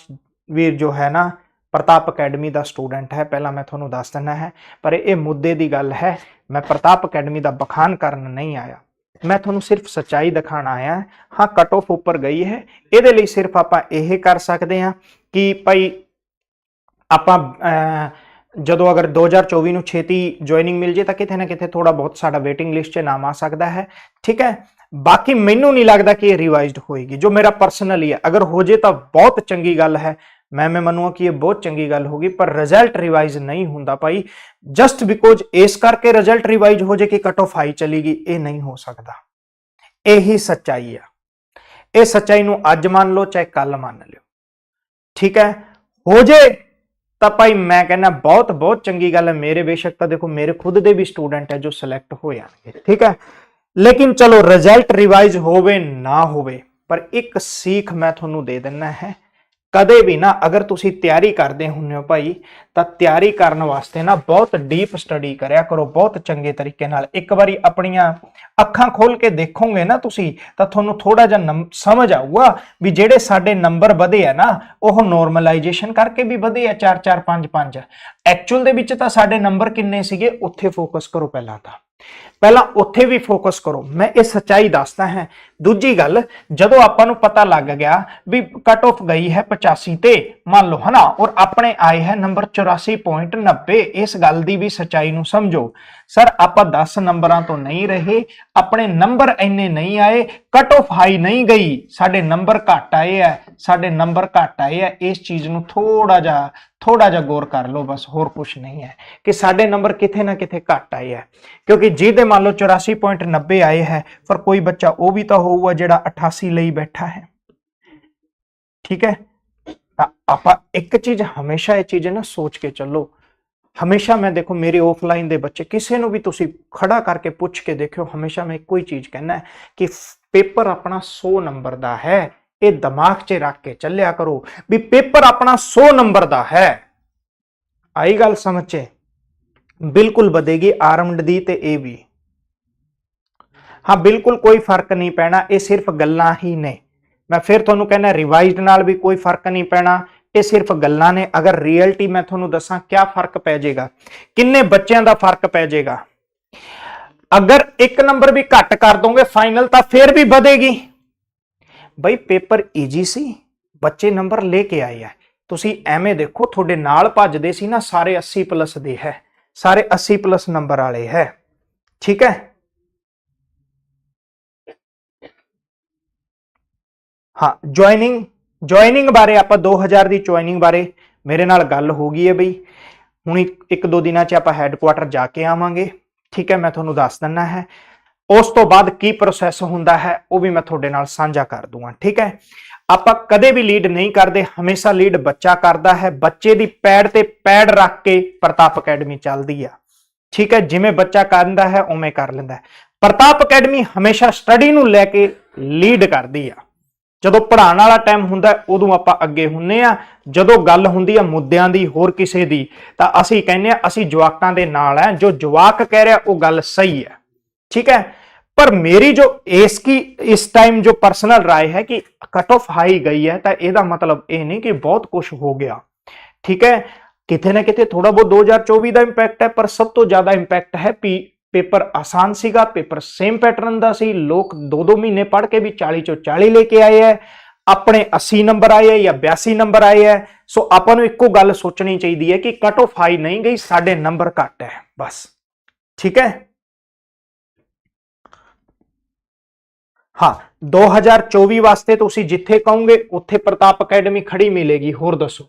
ਵੀਰ ਜੋ ਹੈ ਨਾ, ਪ੍ਰਤਾਪ ਅਕੈਡਮੀ ਦਾ ਸਟੂਡੈਂਟ ਹੈ। ਪਹਿਲਾਂ ਮੈਂ ਤੁਹਾਨੂੰ ਦੱਸ ਦਿੰਨਾ ਹੈ, ਪਰ ਇਹ ਮੁੱਦੇ ਦੀ ਗੱਲ ਹੈ, ਮੈਂ ਪ੍ਰਤਾਪ ਅਕੈਡਮੀ ਦਾ ਬਖਾਨ ਕਰਨ ਨਹੀਂ ਆਇਆ। ਮੈਂ ਤੁਹਾਨੂੰ ਸਿਰਫ ਸੱਚਾਈ ਦਿਖਾਣ ਆਇਆ ਹਾਂ। ਕਟ ਆਫ ਉੱਪਰ ਗਈ ਹੈ। ਇਹਦੇ ਲਈ ਸਿਰਫ ਆਪਾਂ ਇਹ ਕਰ ਸਕਦੇ ਹਾਂ ਕਿ ਭਾਈ ਆਪਾਂ ਜਦੋਂ ਅਗਰ 2024 ਨੂੰ ਛੇਤੀ ਜੁਆਇਨਿੰਗ ਮਿਲ ਜੇ ਤਾਂ ਕਿਤੇ ਨਾ ਕਿਤੇ ਥੋੜਾ ਬਹੁਤ ਸਾਡਾ ਵੇਟਿੰਗ ਲਿਸਟ 'ਚ ਨਾਮ ਆ ਸਕਦਾ ਹੈ। ਠੀਕ ਹੈ? ਬਾਕੀ ਮੈਨੂੰ ਨਹੀਂ ਲੱਗਦਾ ਕਿ ਇਹ ਰਿਵਾਈਜ਼ਡ ਹੋਏਗੀ। ਜੋ ਮੇਰਾ ਪਰਸਨਲੀ ਹੈ, ਅਗਰ ਹੋ ਜੇ ਤਾਂ ਬਹੁਤ ਚੰਗੀ ਗੱਲ ਹੈ। ਮੈਂ ਮੈਂ ਮੰਨੂਗਾ ਕਿ ਇਹ ਬਹੁਤ ਚੰਗੀ ਗੱਲ ਹੋਗੀ ਪਰ ਰਿਜ਼ਲਟ ਰਿਵਾਈਜ਼ ਨਹੀਂ ਹੁੰਦਾ ਭਾਈ। ਜਸਟ ਬਿਕੋਜ਼ ਇਸ ਕਰਕੇ ਰਿਜ਼ਲਟ ਰਿਵਾਈਜ਼ ਹੋ ਜੇ ਕਿ ਕਟ ਆਫ ਹਾਈ ਚਲੀ ਗਈ, ਇਹ ਨਹੀਂ ਹੋ ਸਕਦਾ। ਇਹੀ ਸੱਚਾਈ ਆ। ਇਹ ਸੱਚਾਈ ਨੂੰ ਅੱਜ ਮੰਨ ਲਓ, ਚਾਹੇ ਕੱਲ ਮੰਨ ਲਿਓ। ਠੀਕ ਹੈ? ਹੋ ਜੇ ਤਾਂ ਭਾਈ ਮੈਂ ਕਹਿੰਦਾ ਬਹੁਤ ਬਹੁਤ ਚੰਗੀ ਗੱਲ ਹੈ। ਮੇਰੇ ਬੇਸ਼ੱਕ ਤਾਂ ਦੇਖੋ, ਮੇਰੇ ਖੁਦ ਦੇ ਵੀ ਸਟੂਡੈਂਟ ਹੈ ਜੋ ਸਿਲੈਕਟ ਹੋ ਜਾਣਗੇ। ਠੀਕ ਹੈ? ਲੇਕਿਨ ਚਲੋ ਰਿਜ਼ਲਟ ਰਿਵਾਈਜ਼ ਹੋਵੇ, ਨਾ ਹੋਵੇ, ਪਰ ਇੱਕ ਸੀਖ ਮੈਂ ਤੁਹਾਨੂੰ ਦੇ ਦਿੰਨਾ ਹੈ। ਕਦੇ ਵੀ ਨਾ, ਅਗਰ ਤੁਸੀਂ ਤਿਆਰੀ ਕਰਦੇ ਹੁੰਨੇ ਹੋ ਭਾਈ, ਤਾਂ ਤਿਆਰੀ ਕਰਨ ਵਾਸਤੇ ਨਾ ਬਹੁਤ ਡੀਪ ਸਟੱਡੀ ਕਰਿਆ ਕਰੋ, ਬਹੁਤ ਚੰਗੇ ਤਰੀਕੇ ਨਾਲ। ਇੱਕ ਵਾਰੀ ਆਪਣੀਆਂ ਅੱਖਾਂ ਖੋਲ ਕੇ ਦੇਖੋਗੇ ਨਾ ਤੁਸੀਂ, ਤਾਂ ਤੁਹਾਨੂੰ ਥੋੜਾ ਜਿਹਾ ਨੰਬ- ਸਮਝ ਆਊਗਾ ਵੀ ਜਿਹੜੇ ਸਾਡੇ ਨੰਬਰ ਵਧੇ ਆ ਨਾ, ਉਹ ਨੋਰਮਲਾਈਜੇਸ਼ਨ ਕਰਕੇ ਵੀ ਵਧੇ ਆ 4 4 5 5 ਐਕਚੁਅਲ ਦੇ ਵਿੱਚ ਤਾਂ ਸਾਡੇ ਨੰਬਰ ਕਿੰਨੇ ਸੀਗੇ? ਉੱਥੇ ਫੋਕਸ ਕਰੋ ਪਹਿਲਾਂ ਤਾਂ। ਪਹਿਲਾਂ ਉੱਥੇ ਵੀ ਫੋਕਸ ਕਰੋ। ਮੈਂ ਇਹ ਸੱਚਾਈ ਦੱਸਦਾ ਹਾਂ। ਦੂਜੀ ਗੱਲ, ਜਦੋਂ ਆਪਾਂ ਨੂੰ ਪਤਾ ਲੱਗ ਗਿਆ ਵੀ ਕਟ ਆਫ ਗਈ ਹੈ 85 ਤੇ, ਮੰਨ ਲਓ ਹਨਾ, ਔਰ ਆਪਣੇ ਆਏ ਹੈ ਨੰਬਰ 84.90 ਇਸ ਗੱਲ ਦੀ ਵੀ ਸੱਚਾਈ ਨੂੰ ਸਮਝੋ। ਸਰ ਆਪਾਂ 10 ਨੰਬਰਾਂ ਤੋਂ ਨਹੀਂ ਰਹੇ, ਆਪਣੇ ਨੰਬਰ ਇੰਨੇ ਨਹੀਂ ਆਏ ਕਟ ਆਫ ਹਾਈ ਨਹੀਂ ਗਈ। ਸਾਡੇ ਨੰਬਰ ਘੱਟ ਆਏ ਆ, ਸਾਡੇ ਨੰਬਰ ਘੱਟ ਆਏ ਆ, ਇਸ ਚੀਜ਼ ਨੂੰ ਥੋੜਾ ਜਿਹਾ ਥੋੜਾ ਜਿਹਾ ਗੌਰ ਕਰ ਲਓ, ਬਸ ਹੋਰ ਕੁਝ ਨਹੀਂ ਹੈ ਕਿ ਸਾਡੇ ਨੰਬਰ ਕਿਥੇ ਨਾ ਕਿਥੇ ਘੱਟ ਆਏ ਹੈ। ਕਿਉਂਕਿ ਜਿਹਦੇ ਮੰਨ ਲਓ 84.90 ਆਏ ਹੈ, ਪਰ ਕੋਈ ਬੱਚਾ ਉਹ ਵੀ ਤਾਂ ਹੋਊਗਾ ਜਿਹੜਾ 88 ਲਈ ਬੈਠਾ ਹੈ। ਠੀਕ ਹੈ? ਤਾਂ ਆਪਾਂ ਇੱਕ ਚੀਜ਼ ਹਮੇਸ਼ਾ ਇਹ ਚੀਜ਼ ਨਾ ਸੋਚ ਕੇ ਚੱਲੋ। ਹਮੇਸ਼ਾ ਮੈਂ ਦੇਖੋ, ਮੇਰੇ ਆਫਲਾਈਨ ਦੇ ਬੱਚੇ ਕਿਸੇ ਨੂੰ ਵੀ ਤੁਸੀਂ ਖੜਾ ਕਰਕੇ ਪੁੱਛ ਕੇ ਦੇਖਿਓ, ਹਮੇਸ਼ਾ ਮੈਂ ਇੱਕੋ ਹੀ ਚੀਜ਼ ਕਹਿੰਦਾ ਕਿ ਪੇਪਰ ਆਪਣਾ 100 ਨੰਬਰ ਦਾ ਹੈ। ਇਹ ਦਿਮਾਗ 'ਚ ਰੱਖ ਕੇ ਚੱਲਿਆ ਕਰੋ ਵੀ ਪੇਪਰ ਆਪਣਾ 100 ਨੰਬਰ ਦਾ ਹੈ। ਆਈ ਗੱਲ ਸਮਝ 'ਚ ਬਿਲਕੁਲ ਵਧੇਗੀ ਆਰਮਡ ਦੀ ਤੇ ਇਹ ਵੀ। ਹਾਂ, ਬਿਲਕੁਲ ਕੋਈ ਫ਼ਰਕ ਨਹੀਂ ਪੈਣਾ, ਇਹ ਸਿਰਫ ਗੱਲਾਂ ਹੀ ਨੇ। ਮੈਂ ਫਿਰ ਤੁਹਾਨੂੰ ਕਹਿੰਦਾ ਰਿਵਾਈਜ਼ਡ ਨਾਲ ਵੀ ਕੋਈ ਫ਼ਰਕ ਨਹੀਂ ਪੈਣਾ, ਇਹ ਸਿਰਫ ਗੱਲਾਂ ਨੇ। ਅਗਰ ਰਿਐਲਿਟੀ ਮੈਂ ਤੁਹਾਨੂੰ ਦੱਸਾਂ, ਕਿਆ ਫ਼ਰਕ ਪੈ ਜਾਏਗਾ? ਕਿੰਨੇ ਬੱਚਿਆਂ ਦਾ ਫ਼ਰਕ ਪੈ ਜਾਏਗਾ? ਅਗਰ ਇੱਕ ਨੰਬਰ ਵੀ ਘੱਟ ਕਰ ਦੋਗੇ ਫਾਈਨਲ ਤਾਂ ਫਿਰ ਵੀ ਵਧੇਗੀ। ਬਈ ਪੇਪਰ ਈਜੀ ਸੀ, ਬੱਚੇ ਨੰਬਰ ਲੈ ਕੇ ਆਏ ਆ। ਤੁਸੀਂ ਐਵੇਂ ਦੇਖੋ, ਤੁਹਾਡੇ ਨਾਲ ਭੱਜਦੇ ਸੀ ਨਾ, ਸਾਰੇ 80 ਪਲੱਸ ਦੇ ਹੈ, ਸਾਰੇ 80 ਪਲੱਸ ਨੰਬਰ ਵਾਲੇ ਹੈ। ਠੀਕ ਹੈ? ਹਾਂ ਜੁਆਇਨਿੰਗ ਜੁਆਇਨਿੰਗ ਬਾਰੇ ਆਪਾਂ 2000 ਦੀ ਜੁਆਇਨਿੰਗ ਬਾਰੇ, ਮੇਰੇ ਨਾਲ ਗੱਲ ਹੋ ਗਈ ਹੈ ਬਈ। ਹੁਣ ਇੱਕ ਦੋ ਦਿਨਾਂ 'ਚ ਆਪਾਂ ਹੈੱਡਕੁਆਟਰ ਜਾ ਕੇ ਆਵਾਂਗੇ। ਠੀਕ ਹੈ, ਮੈਂ ਤੁਹਾਨੂੰ ਦੱਸ ਦਿੰਨਾ ਹੈ। ਉਸ ਤੋਂ ਬਾਅਦ ਕੀ ਪ੍ਰੋਸੈਸ ਹੁੰਦਾ ਹੈ, ਉਹ ਵੀ ਮੈਂ ਤੁਹਾਡੇ ਨਾਲ ਸਾਂਝਾ ਕਰ ਦੂੰਗਾ, ਠੀਕ ਹੈ? ਆਪਾਂ ਕਦੇ ਵੀ ਲੀਡ ਨਹੀਂ ਕਰਦੇ, ਹਮੇਸ਼ਾ ਲੀਡ ਬੱਚਾ ਕਰਦਾ ਹੈ, ਬੱਚੇ ਦੀ ਪੈੜ ਤੇ ਪੈੜ ਰੱਖ ਕੇ ਪ੍ਰਤਾਪ ਅਕੈਡਮੀ ਚੱਲਦੀ ਆ, ਠੀਕ ਹੈ? ਜਿਵੇਂ ਬੱਚਾ ਕਰਦਾ ਹੈ, ਉਵੇਂ ਕਰ ਲੈਂਦਾ ਹੈ। ਪ੍ਰਤਾਪ ਅਕੈਡਮੀ ਹਮੇਸ਼ਾ ਸਟੱਡੀ ਨੂੰ ਲੈ ਕੇ ਲੀਡ ਕਰਦੀ ਆ। ਜਦੋਂ ਪੜ੍ਹਾਉਣ ਵਾਲਾ ਟਾਈਮ ਹੁੰਦਾ, ਉਦੋਂ ਆਪਾਂ ਅੱਗੇ ਹੁੰਨੇ ਆ। ਜਦੋਂ ਗੱਲ ਹੁੰਦੀ ਆ ਮੁੱਦਿਆਂ ਦੀ, ਹੋਰ ਕਿਸੇ ਦੀ, ਤਾਂ ਅਸੀਂ ਕਹਿੰਦੇ ਆ, ਅਸੀਂ ਜਵਾਕਾਂ ਦੇ ਨਾਲ ਹੈ ਜੋ ਜਵਾਕ ਕਹਿ ਰਿਹਾ, ਉਹ ਗੱਲ ਸਹੀ ਹੈ, ਠੀਕ ਹੈ? पर मेरी जो एस की इस टाइम जो पर्सनल राय है कि कट ऑफ़ हाई गई है तो यह मतलब यह नहीं कि बहुत कुछ हो गया। ठीक है? कितने ना कि थोड़ा बहुत दो हज़ार चौबीस का इंपैक्ट है, पर सब तो ज़्यादा इंपैक्ट है। पी पेपर आसान सीगा पेपर सेम पैटर्न का सी। लोग दो दो महीने पढ़ के भी चाली चो चाली लेके आए है। अपने अस्सी नंबर आए हैं या बयासी नंबर आए हैं। सो अपन एको गल सोचनी चाहिए है कि कट ऑफ़ हाई नहीं गई, साढ़े नंबर घट है। बस। ठीक है? ਹਾਂ 2024 ਵਾਸਤੇ ਤੁਸੀਂ ਜਿੱਥੇ ਕਹੋਗੇ, ਉੱਥੇ ਪ੍ਰਤਾਪ ਅਕੈਡਮੀ ਖੜੀ ਮਿਲੇਗੀ। ਹੋਰ ਦੱਸੋ।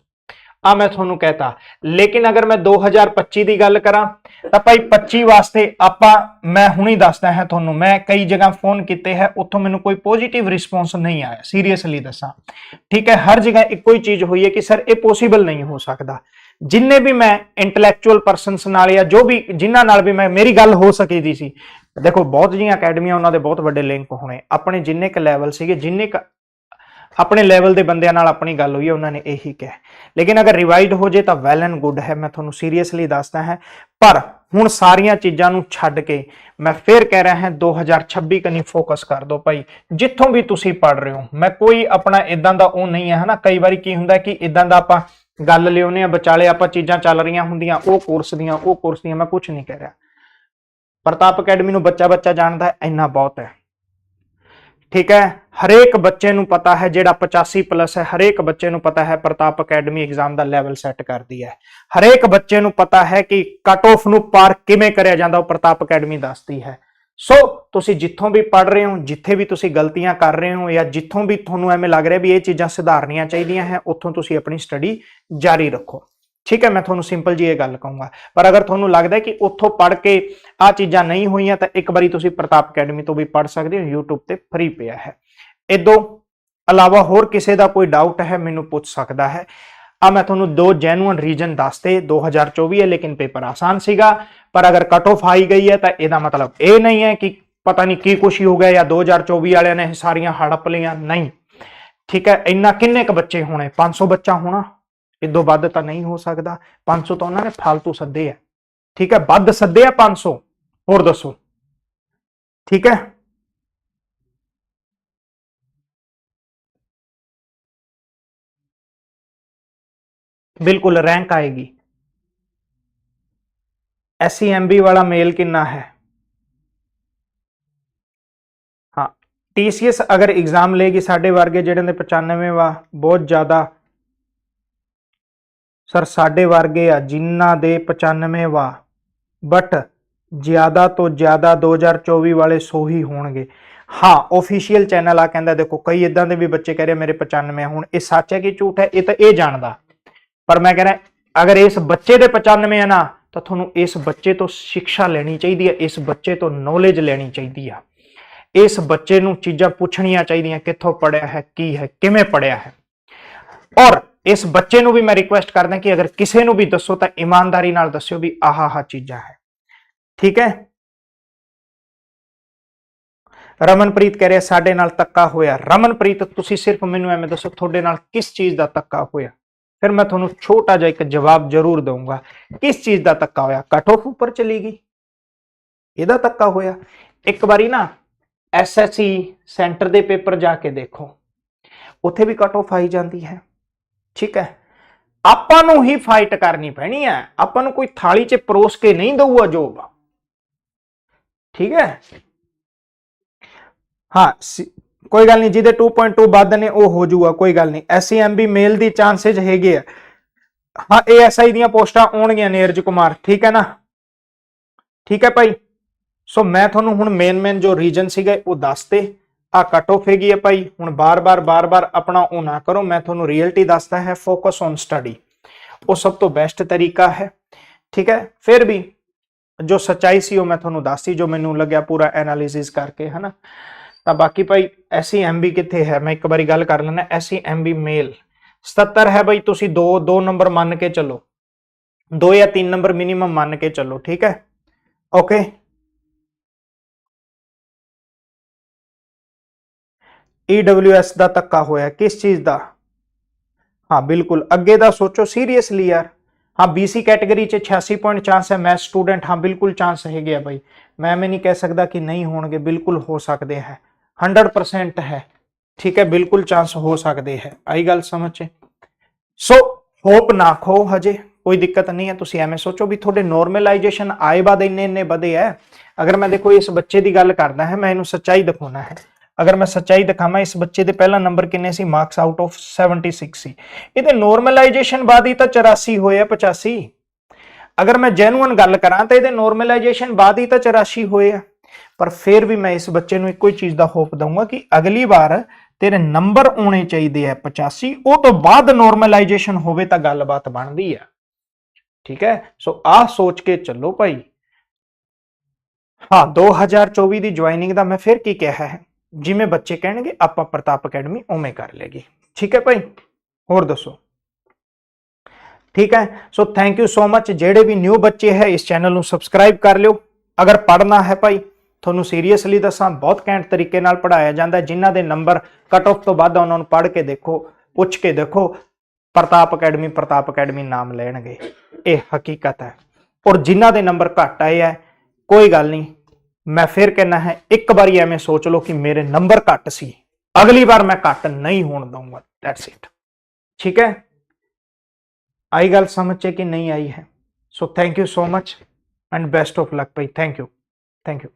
ਆ ਮੈਂ ਤੁਹਾਨੂੰ ਕਹਤਾ। ਲੇਕਿਨ ਅਗਰ ਮੈਂ 2025 ਦੀ ਗੱਲ ਕਰਾਂ, ਤਾਂ ਭਾਈ 25 ਵਾਸਤੇ ਆਪਾਂ, ਮੈਂ ਹੁਣੀ ਦੱਸਦਾ ਹਾਂ ਤੁਹਾਨੂੰ, ਮੈਂ ਕਈ ਜਗ੍ਹਾ ਫੋਨ ਕੀਤੇ ਹੈ, ਉੱਥੋਂ ਮੈਨੂੰ ਕੋਈ ਪੋਜ਼ਿਟਿਵ ਰਿਸਪੌਂਸ ਨਹੀਂ ਆਇਆ ਸੀਰੀਅਸਲੀ ਦੱਸਾਂ। ਠੀਕ ਹੈ, ਹਰ ਜਗ੍ਹਾ ਇੱਕੋ ਹੀ ਚੀਜ਼ ਹੋਈ ਹੈ ਕਿ ਸਰ, ਇਹ ਪੋਸੀਬਲ ਨਹੀਂ ਹੋ ਸਕਦਾ। ਜਿੰਨੇ ਵੀ ਮੈਂ ਇੰਟੈਲੈਕਚੁਅਲ ਪਰਸਨਸ ਨਾਲ ਜਾਂ ਜੋ ਵੀ, ਜਿਨ੍ਹਾਂ ਨਾਲ ਵੀ ਮੈਂ, ਮੇਰੀ ਗੱਲ ਹੋ ਸਕੀ ਦੀ ਸੀ ਦੇਖੋ, ਬਹੁਤ ਜੀਆਂ ਅਕੈਡਮੀਆਂ ਉਹਨਾਂ ਦੇ ਬਹੁਤ ਵੱਡੇ ਲਿੰਕ ਹੋਣੇ। ਆਪਣੇ ਜਿੰਨੇ ਕ ਲੈਵਲ ਸੀਗੇ, ਜਿੰਨੇ ਕ ਆਪਣੇ ਲੈਵਲ ਦੇ ਬੰਦਿਆਂ ਨਾਲ ਆਪਣੀ ਗੱਲ ਹੋਈ ਹੈ ਉਹਨਾਂ ਨੇ ਇਹੀ ਕਿਹਾ। ਲੇਕਿਨ ਅਗਰ ਰਿਵਾਈਡ ਹੋ ਜੇ ਤਾਂ ਵੈਲ ਐਂਡ ਗੁੱਡ ਹੈ, ਮੈਂ ਤੁਹਾਨੂੰ ਸੀਰੀਅਸਲੀ ਦੱਸਦਾ ਹੈ। ਪਰ ਹੁਣ ਸਾਰੀਆਂ ਚੀਜ਼ਾਂ ਨੂੰ ਛੱਡ ਕੇ ਮੈਂ ਫੇਰ ਕਹਿ ਰਿਹਾ ਹਾਂ 2026 ਕਨੀ ਫੋਕਸ ਕਰ ਦਿਓ ਭਾਈ। ਜਿੱਥੋਂ ਵੀ ਤੁਸੀਂ ਪੜ ਰਹੇ ਹੋ, ਮੈਂ ਕੋਈ ਆਪਣਾ ਇਦਾਂ ਦਾ ਉਹ ਨਹੀਂ ਹੈ ਹਨਾ? ਕਈ ਵਾਰੀ ਕੀ ਹੁੰਦਾ ਕਿ ਇਦਾਂ ਦਾ ਆਪਾਂ ਗੱਲ ਲਿਆਉਂਦੇ ਆ ਵਿਚਾਲੇ ਆਪਾਂ ਚੀਜ਼ਾਂ ਚੱਲ ਰਹੀਆਂ ਹੁੰਦੀਆਂ, ਉਹ ਕੋਰਸ ਦੀਆਂ, ਉਹ ਕੋਰਸ ਦੀਆਂ, ਮੈਂ ਕੁਝ ਨਹੀਂ ਕਹਿ ਰਿਹਾ। ਪ੍ਰਤਾਪ ਅਕੈਡਮੀ ਨੂੰ ਬੱਚਾ ਬੱਚਾ ਜਾਣਦਾ ਹੈ, ਇੰਨਾ ਬਹੁਤ ਹੈ। ਠੀਕ ਹੈ, ਹਰੇਕ ਬੱਚੇ ਨੂੰ ਪਤਾ ਹੈ ਜਿਹੜਾ 85 ਪਲੱਸ ਹੈ, ਹਰੇਕ ਬੱਚੇ ਨੂੰ ਪਤਾ ਹੈ ਪ੍ਰਤਾਪ ਅਕੈਡਮੀ ਐਗਜ਼ਾਮ ਦਾ ਲੈਵਲ ਸੈੱਟ ਕਰਦੀ ਹੈ। ਹਰੇਕ ਬੱਚੇ ਨੂੰ ਪਤਾ ਹੈ ਕਿ ਕਟ ਆਫ ਨੂੰ ਪਾਰ ਕਿਵੇਂ ਕਰਿਆ ਜਾਂਦਾ, ਉਹ ਪ੍ਰਤਾਪ ਅਕੈਡਮੀ ਦੱਸਦੀ ਹੈ। ਸੋ, ਤੁਸੀਂ ਜਿੱਥੋਂ ਵੀ ਪੜ ਰਹੇ ਹੋ, ਜਿੱਥੇ ਵੀ ਤੁਸੀਂ ਗਲਤੀਆਂ ਕਰ ਰਹੇ ਹੋ ਜਾਂ ਜਿੱਥੋਂ ਵੀ ਤੁਹਾਨੂੰ ਐਵੇਂ ਲੱਗ ਰਿਹਾ ਵੀ ਇਹ ਚੀਜ਼ਾਂ ਸੁਧਾਰਨੀਆਂ ਚਾਹੀਦੀਆਂ ਹੈ, ਉੱਥੋਂ ਤੁਸੀਂ ਆਪਣੀ ਸਟੱਡੀ ਜਾਰੀ ਰੱਖੋ। ਠੀਕ ਹੈ, ਮੈਂ ਤੁਹਾਨੂੰ ਸਿੰਪਲ ਜੀ ਇਹ ਗੱਲ ਕਹੂੰਗਾ। ਪਰ ਅਗਰ ਤੁਹਾਨੂੰ ਲੱਗਦਾ ਹੈ ਕਿ ਉੱਥੋਂ ਪੜ੍ਹ ਕੇ ਆ ਚੀਜ਼ਾਂ ਨਹੀਂ ਹੋਈਆਂ, ਤਾਂ ਇੱਕ ਵਾਰੀ ਤੁਸੀਂ ਪ੍ਰਤਾਪ ਅਕੈਡਮੀ ਤੋਂ ਵੀ ਪੜ੍ਹ ਸਕਦੇ ਹੋ, YouTube ਤੇ ਫ੍ਰੀ ਪਿਆ ਹੈ। ਇਦੋਂ ਇਲਾਵਾ ਹੋਰ ਕਿਸੇ ਦਾ ਕੋਈ ਡਾਊਟ ਹੈ, ਮੈਨੂੰ ਪੁੱਛ ਸਕਦਾ ਹੈ। ਆ ਮੈਂ ਤੁਹਾਨੂੰ ਦੋ ਜੈਨੂਅਨ ਰੀਜਨ ਦੱਸਤੇ 2024 ਹੈ, ਲੇਕਿਨ ਪੇਪਰ ਆਸਾਨ ਸੀਗਾ, ਪਰ ਅਗਰ ਕਟ ਆਫ ਆਈ ਗਈ ਹੈ, ਤਾਂ ਇਹਦਾ ਮਤਲਬ ਇਹ ਨਹੀਂ ਹੈ ਕਿ ਪਤਾ ਨਹੀਂ ਕੀ ਕੁਛ ਹੋ ਗਿਆ ਜਾਂ 2024 ਵਾਲਿਆਂ ਨੇ ਸਾਰੀਆਂ ਹੜਪ ਲਈਆਂ, ਨਹੀਂ। ਠੀਕ ਹੈ, ਇੰਨਾ ਕਿੰਨੇ ਕ ਬੱਚੇ ਹੋਣੇ? 500 ਬੱਚਾ ਹੋਣਾ? ਇਦੋਂ ਵੱਧ ਤਾਂ ਨਹੀਂ ਹੋ ਸਕਦਾ। 500 ਤਾਂ ਉਹਨਾਂ ਨੇ ਫालतू ਸੱਦੇ ਆ। ਠੀਕ ਹੈ, ਵੱਧ ਸੱਦੇ ਆ 500 ਹੋਰ ਦੱਸੋ। ਠੀਕ ਹੈ। ਬਿਲਕੁਲ ਰੈਂਕ ਆਏਗੀ। ਐਸਸੀਐਮਬੀ ਵਾਲਾ ਮੇਲ ਕਿੰਨਾ ਹੈ? ਹਾਂ ਟੀਸੀਐਸ ਅਗਰ ਐਗਜ਼ਾਮ ਲੇਗੀ ਸਾਡੇ ਵਰਗੇ ਜਿਹੜੇ ਨੇ 95 ਵਾ, ਬਹੁਤ ਜ਼ਿਆਦਾ ਸਰ, ਸਾਡੇ ਵਰਗੇ ਆ, ਜਿਨ੍ਹਾਂ ਦੇ 95 ਵਾ ਬਟ ਜ਼ਿਆਦਾ ਤੋਂ ਜ਼ਿਆਦਾ 2024 ਵਾਲੇ 100 ਹੀ ਹੋਣਗੇ। ਹਾਂ ਆਫੀਸ਼ੀਅਲ ਚੈਨਲ ਆ, ਕਹਿੰਦਾ ਦੇਖੋ, ਕਈ ਇਦਾਂ ਦੇ ਵੀ ਬੱਚੇ ਕਹਿ ਰਹੇ ਮੇਰੇ 95 ਹੁਣ ਇਹ ਸੱਚ ਹੈ ਕਿ ਝੂਠ ਹੈ? ਇਹ ਤਾਂ ਇਹ ਜਾਣਦਾ। ਪਰ ਮੈਂ ਕਹਿ ਰਿਹਾ, ਅਗਰ ਇਸ ਬੱਚੇ ਦੇ 95 ਆ ਨਾ, ਤਾਂ ਤੁਹਾਨੂੰ ਇਸ ਬੱਚੇ ਤੋਂ ਸਿੱਖਿਆ ਲੈਣੀ ਚਾਹੀਦੀ ਹੈ, ਇਸ ਬੱਚੇ ਤੋਂ ਨੌਲੇਜ ਲੈਣੀ ਚਾਹੀਦੀ ਆ। ਇਸ ਬੱਚੇ ਨੂੰ ਚੀਜ਼ਾਂ ਪੁੱਛਣੀਆਂ ਚਾਹੀਦੀਆਂ, ਕਿੱਥੋਂ ਪੜਿਆ ਹੈ, ਕੀ ਹੈ, ਕਿਵੇਂ ਪੜਿਆ ਹੈ। ਔਰ ਇਸ ਬੱਚੇ ਨੂੰ ਵੀ ਮੈਂ ਰਿਕੁਐਸਟ ਕਰਦਾ ਕਿ ਅਗਰ ਕਿਸੇ ਨੂੰ ਵੀ ਦੱਸੋ ਤਾਂ ਇਮਾਨਦਾਰੀ ਨਾਲ ਦੱਸਿਓ ਵੀ ਆਹ ਆਹ ਚੀਜ਼ਾਂ ਹੈ। ਠੀਕ ਹੈ? ਰਮਨਪ੍ਰੀਤ ਕਹਿ ਰਿਹਾ, ਸਾਡੇ ਨਾਲ ਤੱਕਾ ਹੋਇਆ। ਰਮਨਪ੍ਰੀਤ, ਤੁਸੀਂ ਸਿਰਫ ਮੈਨੂੰ ਐਵੇਂ ਦੱਸੋ ਤੁਹਾਡੇ ਨਾਲ ਕਿਸ ਚੀਜ਼ ਦਾ ਤੱਕਾ ਹੋਇਆ? ਫਿਰ ਮੈਂ ਤੁਹਾਨੂੰ ਛੋਟਾ ਜਿਹਾ ਇੱਕ ਜਵਾਬ ਜ਼ਰੂਰ ਦਊਂਗਾ। ਕਿਸ ਚੀਜ਼ ਦਾ ਤੱਕਾ ਹੋਇਆ? ਕਟ ਆਫ ਉੱਪਰ ਚਲੀ ਗਈ। ਇਹਦਾ ਤੱਕਾ ਹੋਇਆ। ਇੱਕ ਵਾਰੀ ਨਾ ਐਸਐਸਸੀ ਸੈਂਟਰ ਦੇ ਪੇਪਰ ਜਾ ਕੇ ਦੇਖੋ। ਉੱਥੇ ਵੀ ਕਟ ਆਫ ਆਈ ਜਾਂਦੀ ਹੈ। ਠੀਕ ਹੈ? ਆਪਾਂ ਨੂੰ ਹੀ ਫਾਈਟ ਕਰਨੀ ਪੈਣੀ ਹੈ। ਆਪਾਂ ਨੂੰ ਕੋਈ ਥਾਲੀ 'ਚ ਪਰੋਸ ਕੇ ਨਹੀਂ ਦਊਗਾ ਜੋਬ ਠੀਕ ਹੈ? ਹਾਂ ਕੋਈ ਗੱਲ ਨਹੀਂ, ਜਿਹਦੇ 2.2 ਵੱਧ ਨੇ, ਉਹ ਹੋ ਜਾਊਗਾ, ਕੋਈ ਗੱਲ ਨਹੀਂ। ਐਸਸੀਐਮਬੀ ਮੇਲ ਦੀ ਚਾਂਸੇਜ ਹੈਗੇ ਆ। ਹਾਂ ਏਐਸਆਈ ਦੀਆਂ ਪੋਸਟਾਂ ਆਉਣਗੀਆਂ ਨੀਰਜ ਕੁਮਾਰ। ਠੀਕ ਹੈ ਨਾ? ਠੀਕ ਹੈ ਭਾਈ? ਸੋ ਮੈਂ ਤੁਹਾਨੂੰ ਹੁਣ ਮੇਨ ਮੇਨ ਜੋ ਰੀਜਨ ਸੀਗੇ, ਉਹ ਦੱਸਤੇ ਆ ਕੱਟ ਆਫ ਹੈਗੀ ਹੈ ਭਾਈ। ਹੁਣ ਬਾਰ-ਬਾਰ ਬਾਰ-ਬਾਰ ਆਪਣਾ ਉਹ ਨਾ ਕਰੋ, ਮੈਂ ਤੁਹਾਨੂੰ ਰਿਐਲਿਟੀ ਦੱਸਦਾ ਹੈ ਫੋਕਸ ਔਨ ਸਟੱਡੀ ਉਹ ਸਭ ਤੋਂ ਬੈਸਟ ਤਰੀਕਾ ਹੈ। ਠੀਕ ਹੈ? ਫਿਰ ਵੀ ਜੋ ਸੱਚਾਈ ਸੀ ਉਹ ਮੈਂ ਤੁਹਾਨੂੰ ਦੱਸਤੀ ਜੋ ਮੈਨੂੰ ਲੱਗਿਆ ਪੂਰਾ ਐਨਾਲਿਸਿਸ ਕਰਕੇ, ਹਨਾ? ਤਾਂ ਬਾਕੀ ਭਾਈ, ਐਸੀ ਐਮਬੀ ਕਿੱਥੇ ਹੈ? ਮੈਂ ਇੱਕ ਵਾਰੀ ਗੱਲ ਕਰ ਲੈਣਾ ਐਸੀ ਐਮਬੀ ਮੇਲ 77 ਹੈ ਭਾਈ, ਤੁਸੀਂ 2 2 ਨੰਬਰ ਮੰਨ ਕੇ ਚੱਲੋ। 2 ਜਾਂ 3 ਨੰਬਰ ਮਿਨੀਮਮ ਮੰਨ ਕੇ ਚੱਲੋ, ਠੀਕ ਹੈ? ਓਕੇ EWS ਦਾ ਧੱਕਾ ਹੋਇਆ। ਕਿਸ ਚੀਜ਼ ਦਾ? ਹਾਂ, ਬਿਲਕੁਲ। ਅੱਗੇ ਦਾ ਸੋਚੋ। ਸੀਰੀਅਸਲੀ ਯਾਰ। ਹਾਂ BC ਕੈਟਾਗਰੀ ਚ 86 ਪੁਆਇੰਟ ਚਾਂਸ ਹੈ। ਮੈਂ ਸਟੂਡੈਂਟ ਹਾਂ, ਬਿਲਕੁਲ ਚਾਂਸ ਹੈਗੇ ਆ ਭਾਈ ਮੈਂ ਮੈਂ ਨਹੀਂ ਕਹਿ ਸਕਦਾ ਕਿ ਨਹੀਂ ਹੋਣਗੇ। ਬਿਲਕੁਲ ਹੋ ਸਕਦੇ ਹੈ। 100% ਹੈ। ਠੀਕ ਹੈ, ਬਿਲਕੁਲ ਚਾਂਸ ਹੋ ਸਕਦੇ ਹੈ। ਆਈ ਗੱਲ ਸਮਝ ਚ ਸੋ ਹੋਪ ਨਾ ਖੋ ਹਜੇ। ਕੋਈ ਦਿੱਕਤ ਨਹੀਂ ਹੈ। ਤੁਸੀਂ ਐਵੇਂ ਸੋਚੋ ਵੀ ਤੁਹਾਡੇ ਨੋਰਮਲਾਈਜੇਸ਼ਨ ਆਏ ਬਾਅਦ ਇੰਨੇ ਇੰਨੇ ਵਧੇ ਹੈ। ਅਗਰ ਮੈਂ ਦੇਖੋ, ਇਸ ਬੱਚੇ ਦੀ ਗੱਲ ਕਰਦਾ ਹੈ, ਮੈਂ ਇਹਨੂੰ ਸੱਚਾਈ ਦਿਖਾਉਣਾ ਹੈ। ਅਗਰ ਮੈਂ ਸੱਚਾਈ ਦਿਖਾਵਾਂ, ਇਸ ਬੱਚੇ ਦੇ ਪਹਿਲਾ ਨੰਬਰ ਕਿੰਨੇ ਸੀ? ਮਾਰਕਸ ਆਊਟ ਆਫ 76 ਸੀ। ਇਹਦੇ ਨੋਰਮਲਾਈਜੇਸ਼ਨ ਬਾਅਦ ਹੀ ਤਾਂ 84 ਹੋਏ ਆ 85 ਅਗਰ ਮੈਂ ਜੈਨੂਅਨ ਗੱਲ ਕਰਾਂ ਤਾਂ ਇਹਦੇ ਨੋਰਮਲਾਈਜੇਸ਼ਨ ਬਾਅਦ ਹੀ ਤਾਂ 84 ਹੋਏ ਆ। ਪਰ ਫਿਰ ਵੀ ਮੈਂ ਇਸ ਬੱਚੇ ਨੂੰ ਇੱਕੋ ਹੀ ਚੀਜ਼ ਦਾ ਹੋਪ ਦਊਂਗਾ ਕਿ ਅਗਲੀ ਵਾਰ ਤੇਰੇ ਨੰਬਰ ਆਉਣੇ ਚਾਹੀਦੇ ਆ 85 ਉਹ ਤੋਂ ਬਾਅਦ ਨੋਰਮਲਾਈਜੇਸ਼ਨ ਹੋਵੇ ਤਾਂ ਗੱਲਬਾਤ ਬਣਦੀ ਆ। ਠੀਕ ਹੈ? ਸੋ ਆਹ ਸੋਚ ਕੇ ਚੱਲੋ ਭਾਈ। ਹਾਂ 2024 ਦੀ ਜੁਆਇਨਿੰਗ ਦਾ ਮੈਂ ਫਿਰ ਕੀ ਕਿਹਾ ਹੈ? ਜਿਵੇਂ ਬੱਚੇ ਕਹਿਣਗੇ, ਆਪਾਂ ਪ੍ਰਤਾਪ ਅਕੈਡਮੀ ਉਵੇਂ ਕਰ ਲੇਗੀ ਠੀਕ ਹੈ ਭਾਈ? ਹੋਰ ਦੱਸੋ? ਠੀਕ ਹੈ? ਸੋ ਥੈਂਕ ਯੂ ਸੋ ਮੱਚ ਜਿਹੜੇ ਵੀ ਨਿਊ ਬੱਚੇ ਹੈ, ਇਸ ਚੈਨਲ ਨੂੰ ਸਬਸਕ੍ਰਾਈਬ ਕਰ ਲਿਓ। ਅਗਰ ਪੜ੍ਹਨਾ ਹੈ ਭਾਈ, ਤੁਹਾਨੂੰ ਸੀਰੀਅਸਲੀ ਦੱਸਾਂ, ਬਹੁਤ ਘੈਂਟ ਤਰੀਕੇ ਨਾਲ ਪੜਾਇਆ ਜਾਂਦਾ ਹੈ। ਜਿਨ੍ਹਾਂ ਦੇ ਨੰਬਰ ਕਟ ਆਫ ਤੋਂ ਵੱਧ ਉਹਨਾਂ ਨੂੰ ਪੜ੍ਹ ਕੇ ਦੇਖੋ, ਪੁੱਛ ਕੇ ਦੇਖੋ, ਪ੍ਰਤਾਪ ਅਕੈਡਮੀ ਪ੍ਰਤਾਪ ਅਕੈਡਮੀ ਨਾਮ ਲੈਣਗੇ। ਇਹ ਹਕੀਕਤ ਹੈ। ਔਰ ਜਿਨ੍ਹਾਂ ਦੇ ਨੰਬਰ ਘੱਟ ਆਏ ਹੈ, ਕੋਈ ਗੱਲ ਨਹੀਂ। ਮੈਂ ਫਿਰ ਕਹਿਣਾ ਹੈ ਇੱਕ ਵਾਰੀ ਐਵੇਂ ਸੋਚ ਲਓ ਕਿ ਮੇਰੇ ਨੰਬਰ ਘੱਟ ਸੀ ਅਗਲੀ ਵਾਰ ਮੈਂ ਘੱਟ ਨਹੀਂ ਹੋਣ ਦਊਂਗਾ ਦੈਟਸ ਇਟ ਠੀਕ ਹੈ ਆਈ ਗੱਲ ਸਮਝ ਚ ਕਿ ਨਹੀਂ ਆਈ ਹੈ so thank you so much and best of luck Bhai thank you thank